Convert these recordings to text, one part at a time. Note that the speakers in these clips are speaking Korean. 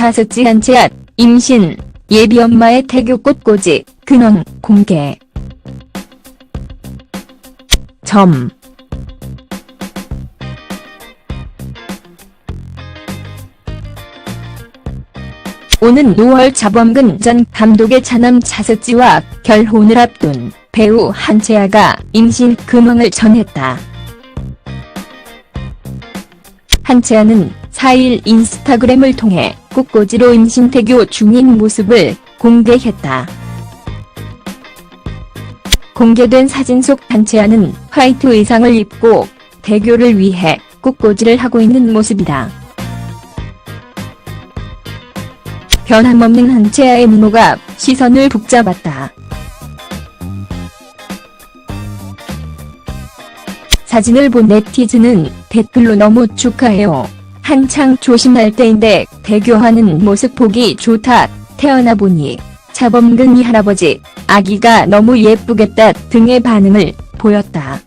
차스지 한채앗, 임신, 예비 엄마의 태교 꽃꽂이, 근황, 공개. 점. 오는 5월 자범근 전 감독의 차남 차스지와 결혼을 앞둔 배우 한채아가 임신 근황을 전했다. 한채아는 4일 인스타그램을 통해 꽃꽂이로 임신 태교 중인 모습을 공개했다. 공개된 사진 속 한채아는 화이트 의상을 입고 태교를 위해 꽃꽂이를 하고 있는 모습이다. 변함없는 한채아의 미모가 시선을 북잡았다. 사진을 본 네티즌은 댓글로 너무 축하해요. 한창 조심할 때인데 대교하는 모습 보기 좋다. 태어나 보니 차범근이 할아버지, 아기가 너무 예쁘겠다 등의 반응을 보였다.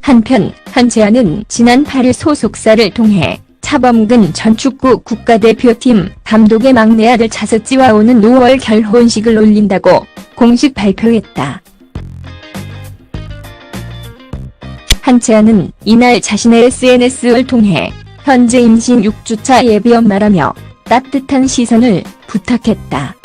한편 한채아는 지난 8일 소속사를 통해 차범근 전 축구 국가대표팀 감독의 막내 아들 차스지와 오는 5월 결혼식을 올린다고 공식 발표했다. 한채아는 이날 자신의 SNS를 통해 현재 임신 6주차 예비 엄마라며 따뜻한 시선을 부탁했다.